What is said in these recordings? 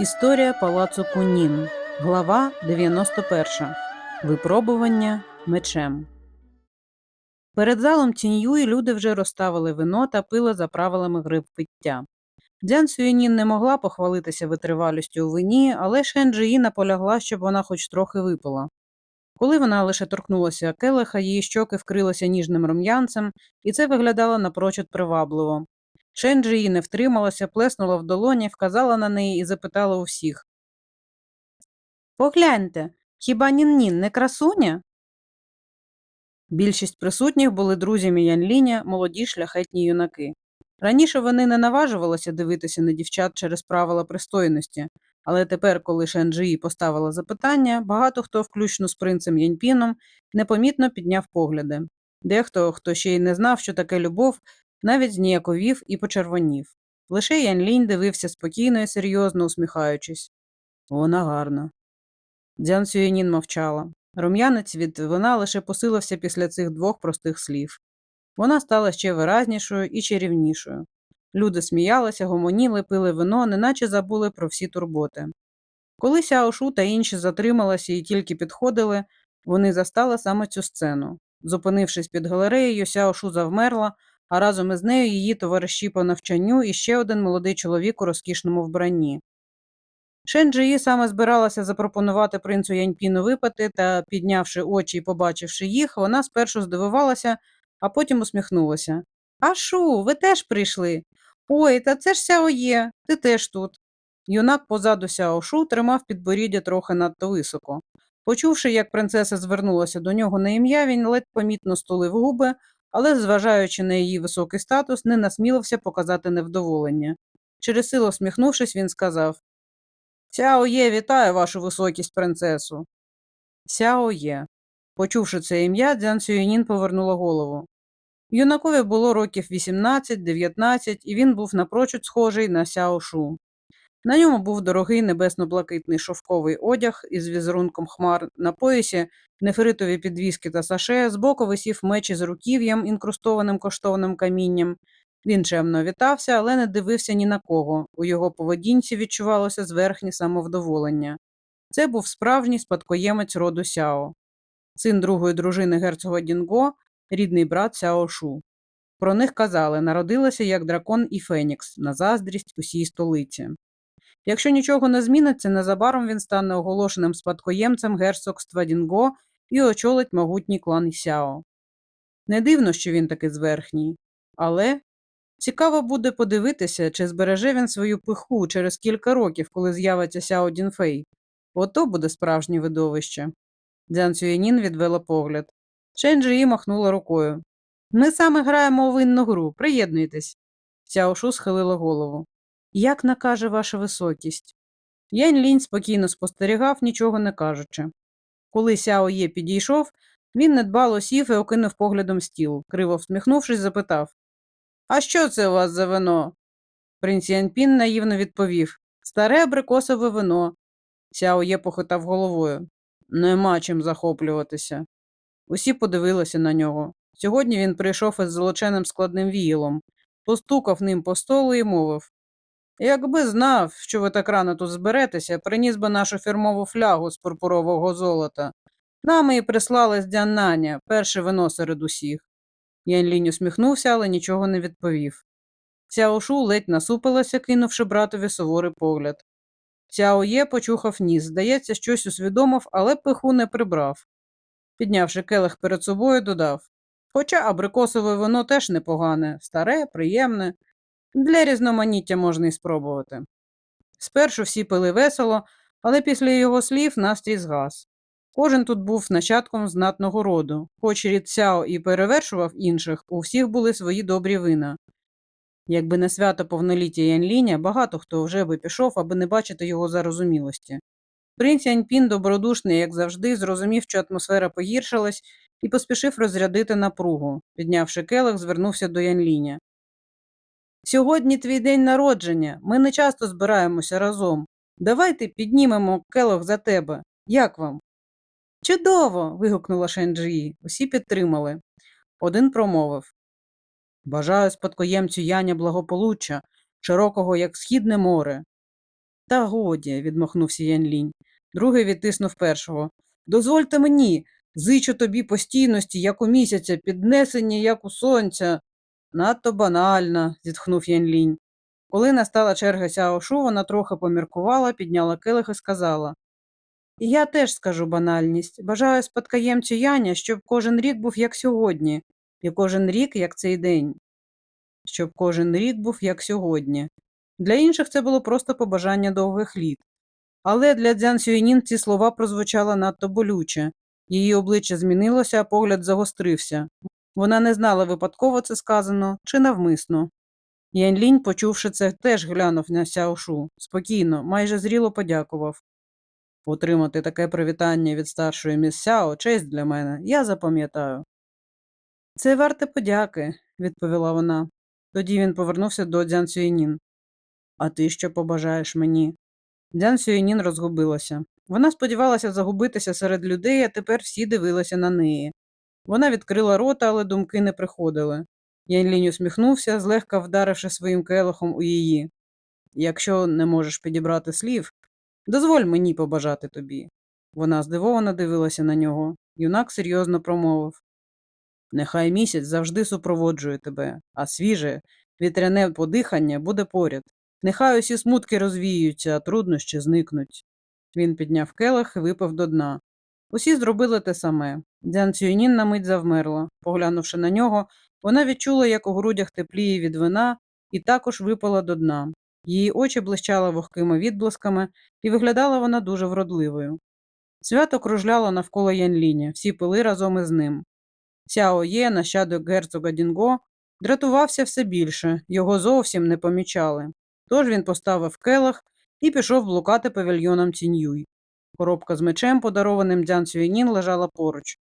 Історія палацу Кунін. Глава 91. Випробування мечем. Перед залом Тіньюї люди вже розставили вино та пили за правилами гри пиття. Дзян Сюєнін не могла похвалитися витривалістю у вині, але Шен Джиї наполягла, щоб вона хоч трохи випила. Коли вона лише торкнулася келиха, її щоки вкрилися ніжним рум'янцем, і це виглядало напрочуд привабливо. Шенджі її не втрималася, плеснула в долоні, вказала на неї і запитала у всіх. Погляньте, хіба Нін-Нін не красуня? Більшість присутніх були друзями Янліня, молоді шляхетні юнаки. Раніше вони не наважувалися дивитися на дівчат через правила пристойності, але тепер, коли Шенджії поставила запитання, багато хто, включно з принцем Яньпіном, непомітно підняв погляди. Дехто, хто ще й не знав, що таке любов, навіть зніяковів і почервонів. Лише Янлінь дивився спокійно і серйозно усміхаючись. Вона гарна. Дзян Сюєнін мовчала. Рум'янець від вина лише посилився після цих двох простих слів. Вона стала ще виразнішою і чарівнішою. Люди сміялися, гомоніли, пили вино, неначе забули про всі турботи. Коли Сяошу та інші затрималися і тільки підходили, вони застали саме цю сцену. Зупинившись під галереєю, Сяошу завмерла, а разом із нею її товариші по навчанню і ще один молодий чоловік у розкішному вбранні. Шенджиї саме збиралася запропонувати принцу Яньпіну випити, та, піднявши очі і побачивши їх, вона спершу здивувалася, а потім усміхнулася. Ашу, ви теж прийшли. Ой, та це ж Сяоє, ти теж тут. Юнак позаду Сяошу тримав підборіддя трохи надто високо. Почувши, як принцеса звернулася до нього на ім'я, він ледь помітно стулив губи, але, зважаючи на її високий статус, не насмілився показати невдоволення. Через силу всміхнувшись, він сказав Сяо є, вітаю вашу високість принцесу. Сяо є. Почувши це ім'я, Дзян Сюєнін повернула голову. Юнакові було років 18-19, і він був напрочуд схожий на Сяо Шу. На ньому був дорогий небесно-блакитний шовковий одяг із візерунком хмар, на поясі нефритові підвіски та саше, збоку висів меч із руків'ям, інкрустованим коштовним камінням. Він чемно вітався, але не дивився ні на кого. У його поведінці відчувалося зверхнє самовдоволення. Це був справжній спадкоємець роду Сяо, син другої дружини герцога Дінго, рідний брат Сяо Шу. Про них казали, народилися як дракон і Фенікс на заздрість усій столиці. Якщо нічого не зміниться, незабаром він стане оголошеним спадкоємцем герцогства Дінго і очолить могутній клан Сяо. Не дивно, що він такий зверхній, але цікаво буде подивитися, чи збереже він свою пиху через кілька років, коли з'явиться Сяо Дінфей. Ото буде справжнє видовище. Дзян Цюєнін відвела погляд. Шенджі махнула рукою. Ми саме граємо у винну гру, приєднуйтесь. Сяошу схилила голову. Як накаже ваша високість? Янь лінь спокійно спостерігав, нічого не кажучи. Коли Сяо Є підійшов, він недбало сів і окинув поглядом стіл. Криво всміхнувшись, запитав А що це у вас за вино? Принц Яньпін наївно відповів Старе абрикосове вино. Сяо Є похитав головою. Нема чим захоплюватися. Усі подивилися на нього. Сьогодні він прийшов із золоченим складним віялом, постукав ним по столу і мовив Якби знав, що ви так рано тут зберетеся, приніс би нашу фірмову флягу з пурпурового золота. Нами і прислали з Дянаня, перше вино серед усіх. Янлінь усміхнувся, але нічого не відповів. Сяошу ледь насупилася, кинувши братові суворий погляд. Сяоє почухав ніс, здається, щось усвідомив, але пиху не прибрав. Піднявши келих перед собою, додав Хоча абрикосове вино теж непогане, старе, приємне. Для різноманіття можна і спробувати. Спершу всі пили весело, але після його слів настрій згас. Кожен тут був нащадком знатного роду, хоч рід Сяо і перевершував інших, у всіх були свої добрі вина. Якби не свято повноліття Янліня, багато хто вже би пішов, аби не бачити його зарозумілості. Принц Яньпін, добродушний, як завжди, зрозумів, що атмосфера погіршилась, і поспішив розрядити напругу. Піднявши келих, звернувся до Янліня. Сьогодні твій день народження. Ми не часто збираємося разом. Давайте піднімемо келих за тебе. Як вам? Чудово. вигукнула Шенджії. Усі підтримали. Один промовив Бажаю спадкоємцю Яня благополуччя, широкого, як східне море. Та годі, відмахнувся Янлінь. Другий відтиснув першого. Дозвольте мені, зичу тобі постійності, як у місяця, піднесення, як у сонця. Надто банально, зітхнув Янлінь. Коли настала черга Сяошу, вона трохи поміркувала, підняла келих і сказала. І я теж скажу банальність. Бажаю спадкоємцю Яня, щоб кожен рік був як сьогодні, і кожен рік як цей день. Щоб кожен рік був як сьогодні. Для інших це було просто побажання довгих літ. Але для Дзян Сюєнін ці слова прозвучали надто болюче. Її обличчя змінилося, а погляд загострився. Вона не знала, випадково це сказано чи навмисно. Янь-лінь, почувши це, теж глянув на Сяошу. Спокійно, майже зріло подякував. Отримати таке привітання від старшої міс Сяо – честь для мене, я запам'ятаю. Це варте подяки, відповіла вона. Тоді він повернувся до Дзян Сюєнін. А ти що побажаєш мені? Дзян Сюєнін розгубилася. Вона сподівалася загубитися серед людей, а тепер всі дивилися на неї. Вона відкрила рота, але думки не приходили. Янлінь усміхнувся, злегка вдаривши своїм келихом у її. Якщо не можеш підібрати слів, дозволь мені побажати тобі. Вона здивовано дивилася на нього. Юнак серйозно промовив Нехай місяць завжди супроводжує тебе, а свіже, вітряне подихання буде поряд. Нехай усі смутки розвіються, а труднощі зникнуть. Він підняв келих і випив до дна. Усі зробили те саме. Дзян Цюйнін на мить завмерла. Поглянувши на нього, вона відчула, як у грудях тепліє від вина, і також випала до дна. Її очі блищали вогкими відблисками, і виглядала вона дуже вродливою. Свято кружляло навколо Янліня, всі пили разом із ним. Сяо Є, нащадок герцога Дінго, дратувався все більше, його зовсім не помічали. Тож він поставив келих і пішов блукати павільйоном Ціньюй. Коробка з мечем, подарованим Дзян Сюєнін, лежала поруч.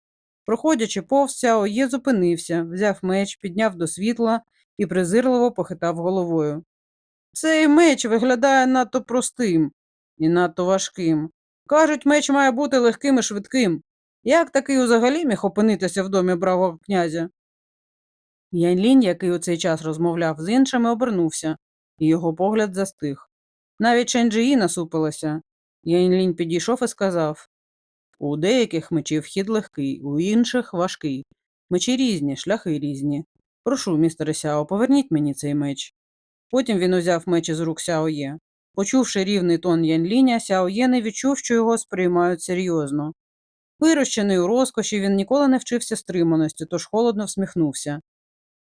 Проходячи повз, Сяо Є зупинився, взяв меч, підняв до світла і презирливо похитав головою. Цей меч виглядає надто простим і надто важким. Кажуть, меч має бути легким і швидким. Як такий взагалі міг опинитися в домі бравого князя? Янлінь, який у цей час розмовляв з іншими, обернувся, і його погляд застиг. Навіть Ченджиї насупилася. Янлінь підійшов і сказав У деяких мечів хід легкий, у інших важкий. Мечі різні, шляхи різні. Прошу, містере Сяо, поверніть мені цей меч. Потім він узяв меч із рук Сяо Є. Почувши рівний тон Янліня, Сяо Є не відчув, що його сприймають серйозно. Вирощений у розкоші, він ніколи не вчився стриманості, тож холодно всміхнувся.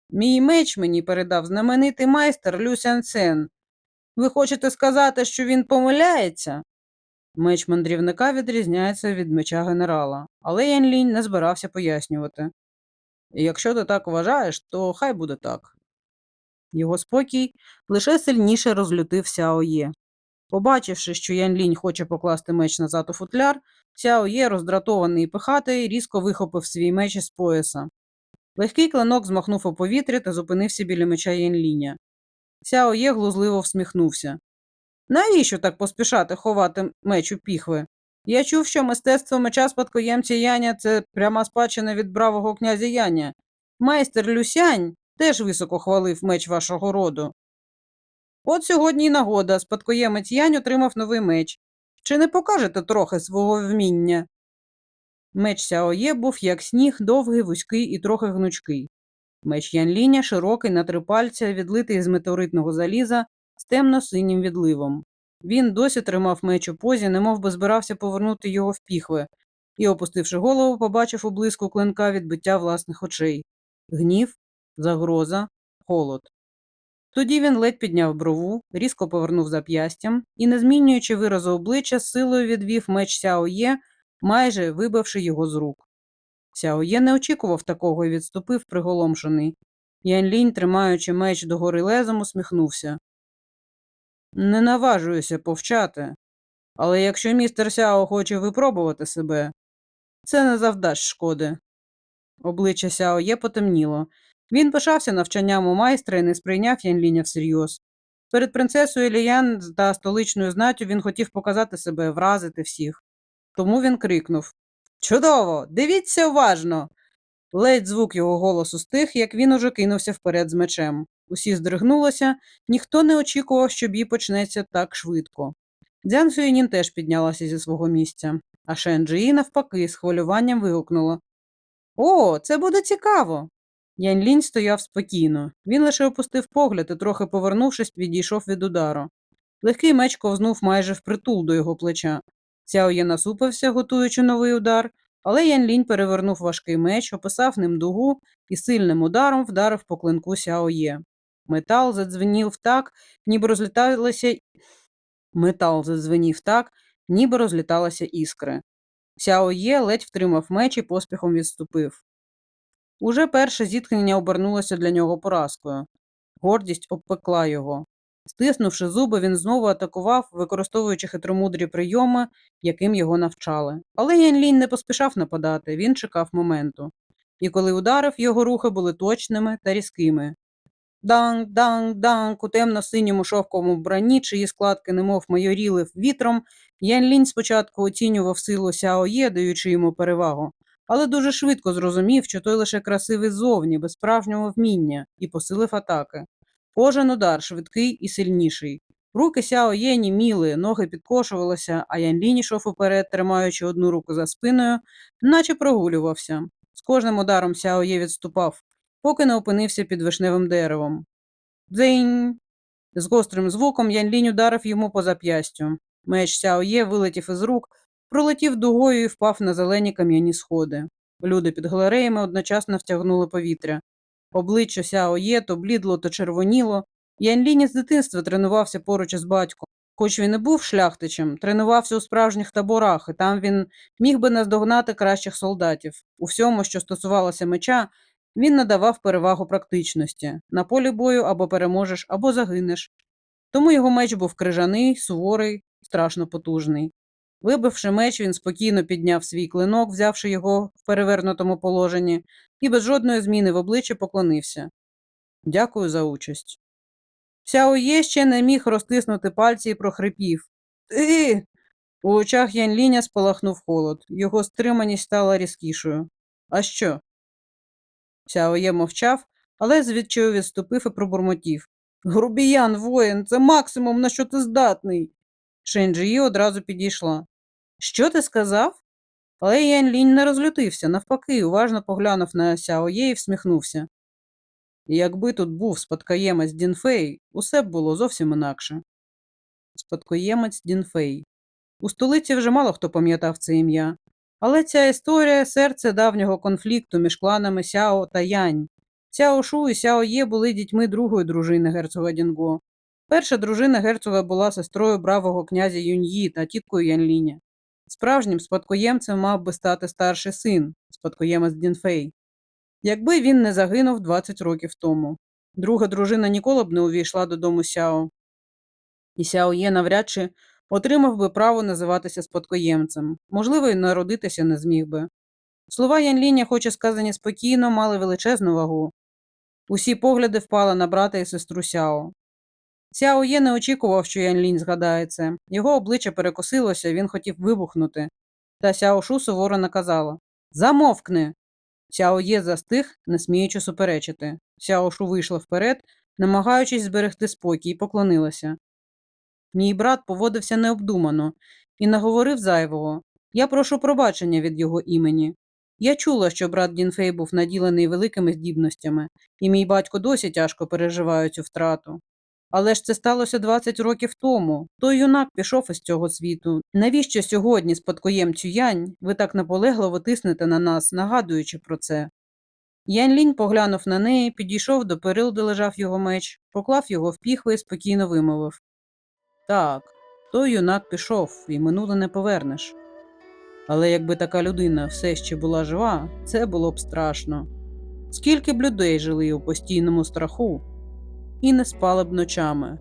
Мій меч мені передав знаменитий майстер Люсян Сен. Ви хочете сказати, що він помиляється? Меч мандрівника відрізняється від меча генерала, але Ян Лінь не збирався пояснювати. Якщо ти так вважаєш, то хай буде так. Його спокій лише сильніше розлютив Сяо Є. Побачивши, що Ян Лінь хоче покласти меч назад у футляр, Сяо Є, роздратований і пихатий, різко вихопив свій меч із пояса. Легкий клинок змахнув у повітря та зупинився біля меча Янліня. Сяо Є глузливо всміхнувся. Навіщо так поспішати ховати меч у піхви? Я чув, що мистецтво меча спадкоємця Яня це пряма спадщина від бравого князя Яня. Майстер Люсянь теж високо хвалив меч вашого роду. От сьогодні й нагода, спадкоємець Янь отримав новий меч. Чи не покажете трохи свого вміння? Меч Сяоє був як сніг, довгий, вузький і трохи гнучкий. Меч Янліня широкий на три пальця, відлитий з метеоритного заліза з темно-синім відливом. Він досі тримав меч у позі, немов би збирався повернути його в піхви, і, опустивши голову, побачив у блиску клинка відбиття власних очей гнів, загроза, холод. Тоді він ледь підняв брову, різко повернув зап'ястям і, не змінюючи виразу обличчя, силою відвів меч Сяоє, майже вибивши його з рук. Сяоє не очікував такого і відступив приголомшений. Янлінь, тримаючи меч догори лезом, усміхнувся. Не наважуюся повчати, але якщо містер Сяо хоче випробувати себе, це не завдасть шкоди. Обличчя Сяо є потемніло. Він пишався навчанням у майстра і не сприйняв Янліня всерйоз. Перед принцесою Ліян та столичною знаттю він хотів показати себе, вразити всіх. Тому він крикнув Чудово! Дивіться уважно! Ледь звук його голосу стих, як він уже кинувся вперед з мечем. Усі здригнулися, ніхто не очікував, що бій почнеться так швидко. Дзян Сюєнін теж піднялася зі свого місця, а Шен Джиї, навпаки, з хвилюванням вигукнула. О, це буде цікаво. Янь Лінь стояв спокійно. Він лише опустив погляд і, трохи повернувшись, відійшов від удару. Легкий меч ковзнув майже впритул до його плеча. Цяо Є насупився, готуючи новий удар, але Ян Лінь перевернув важкий меч, описав ним дугу і сильним ударом вдарив по клинку Сяо Є. Метал задзвенів так, ніби розліталися. Метал задзвенів так, ніби розліталися іскри. Сяо Є ледь втримав меч і поспіхом відступив. Уже перше зіткнення обернулося для нього поразкою. Гордість обпекла його. Стиснувши зуби, він знову атакував, використовуючи хитромудрі прийоми, яким його навчали. Але Ян Лінь не поспішав нападати, він чекав моменту. І коли ударив, його рухи були точними та різкими. Данг, данг, данг, у темно-синьому шовковому вбранні, чиї складки немов майоріли вітром, Ян Лінь спочатку оцінював силу Сяо Є, даючи йому перевагу, але дуже швидко зрозумів, що той лише красивий зовні, без справжнього вміння, і посилив атаки. Кожен удар швидкий і сильніший. Руки Сяо Є німіли, ноги підкошувалися, а Ян Лінь йшов уперед, тримаючи одну руку за спиною, наче прогулювався. З кожним ударом Сяо Є відступав, поки не опинився під вишневим деревом. Дзинь! З гострим звуком Ян Лінь ударив йому по зап'ястю. Меч Сяо Є вилетів із рук, пролетів дугою і впав на зелені кам'яні сходи. Люди під галереями одночасно втягнули повітря. Обличчя Сяо Є то блідло, то червоніло. Ян Лінь із дитинства тренувався поруч із батьком. Хоч він і був шляхтичем, тренувався у справжніх таборах, і там він міг би наздогнати кращих солдатів. У всьому, що стосувалося меча, він надавав перевагу практичності. На полі бою або переможеш, або загинеш. Тому його меч був крижаний, суворий, страшно потужний. Вибивши меч, він спокійно підняв свій клинок, взявши його в перевернутому положенні, і без жодної зміни в обличчі поклонився. Дякую за участь. Сяо Є ще не міг розтиснути пальці і прохрипів. Ти. У очах Ян Ліня спалахнув холод. Його стриманість стала різкішою. А що? Сяо Є мовчав, але звідчою відступив і пробурмотів. Грубіян, воїн, це максимум, на що ти здатний. Шенджії одразу підійшла. Що ти сказав? Але Ян Лінь не розлютився, навпаки, уважно поглянув на Сяо Є і всміхнувся. Якби тут був спадкоємець Дінфей, усе б було зовсім інакше. Спадкоємець Дінфей. У столиці вже мало хто пам'ятав це ім'я, але ця історія серце давнього конфлікту між кланами Сяо та Янь. Сяо Шу і Сяо Є були дітьми другої дружини герцога Дінго. Перша дружина герцога була сестрою бравого князя Юньї та тіткою Янліня. Справжнім спадкоємцем мав би стати старший син, спадкоємець Дінфей. Якби він не загинув 20 років тому. Друга дружина ніколи б не увійшла додому Сяо. І Сяо Є навряд чи отримав би право називатися спадкоємцем, можливо, й народитися не зміг би. Слова Янліня, хоч і сказані спокійно, мали величезну вагу. Усі погляди впали на брата і сестру Сяо. Сяо Є не очікував, що Янлінь згадає це. Його обличчя перекосилося, він хотів вибухнути. Та Сяо Шу суворо наказала Замовкни. Сяо Є застиг, не сміючи суперечити. Сяо Шу вийшла вперед, намагаючись зберегти спокій, і поклонилася. Мій брат поводився необдумано і наговорив зайвого. Я прошу пробачення від його імені. Я чула, що брат Дінфей був наділений великими здібностями, і мій батько досі тяжко переживає цю втрату. Але ж це сталося 20 років тому. Той юнак пішов із цього світу. Навіщо сьогодні, спадкоємцю Янь, ви так наполегливо тиснете на нас, нагадуючи про це? Янь Лінь поглянув на неї, підійшов до перил, де лежав його меч, поклав його в піхви і спокійно вимовив. Так, той юнак пішов, і минуле не повернеш. Але якби така людина все ще була жива, це було б страшно. Скільки б людей жили у постійному страху і не спали б ночами,